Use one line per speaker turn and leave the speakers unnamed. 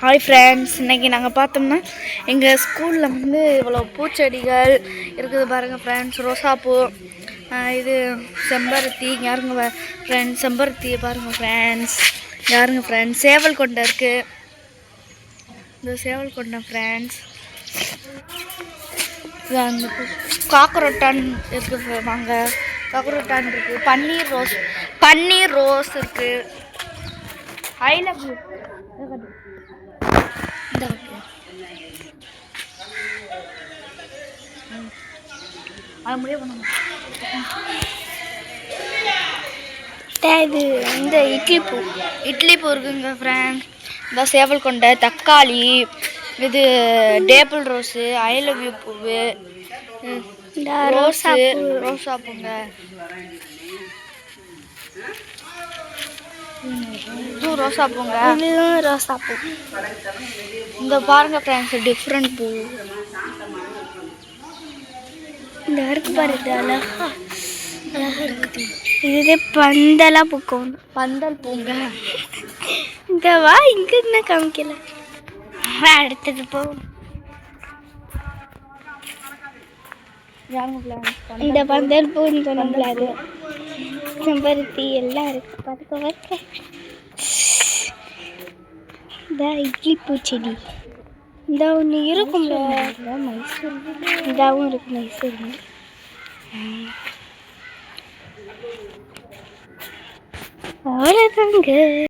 Hi friends இன்னைக்கு நாங்கள் பார்த்தோம்னா எங்கள் ஸ்கூலில் வந்து இவ்வளோ பூச்செடிகள் இருக்குது பாருங்கள் ஃப்ரெண்ட்ஸ் ரோசாப்பூ இது செம்பருத்தி யாருங்க ஃப்ரெண்ட்ஸ் செம்பருத்தி பாருங்கள் ஃப்ரெண்ட்ஸ் யாருங்க ஃப்ரெண்ட்ஸ் சேவல் கொண்டை இருக்குது இந்த சேவல் கொண்டை ஃப்ரெண்ட்ஸ் இது அந்த காக்கரோட்டான் இருக்குது வாங்க. காக்கரோட்டான் இருக்குது பன்னீர் ரோஸ் பன்னீர் ரோஸ் இருக்குது ஐ லவ் யூ அது முடிய பண்ணுங்க இது இந்த இட்லி பூ. இட்லி பூ இருக்குங்க ஃப்ரெண்ட் இந்த சேவல் கொண்டை தக்காளி இது table rose I love you பூவு இந்த ரோஸு ரோசா பூங்க. இது ரோசா பூங்க. இதுவும் ரோசா பூ. இந்த பாருங்க ஃப்ரெண்ட்ஸ் டிஃப்ரெண்ட் பூ. இந்த இருக்கு பாருங்க அழகா அழகா இருக்குது. இதுவே பந்தலா பூக்கும் பந்தல் பூங்க? இந்த வா இங்க என்ன காமிக்கல? அடுத்தது போ இந்த பந்தல் பூ. சொன்னோம்ல அது செம்பருத்தி எல்லாம் இருக்கு. பார்த்துக்கோ பார்க்க இந்த இட்லி பூச்செடி. இந்த ஒன்று இருக்கும்ல மைசூர் இதாகவும் இருக்கு மைசூர் அவ்வளோதாங்க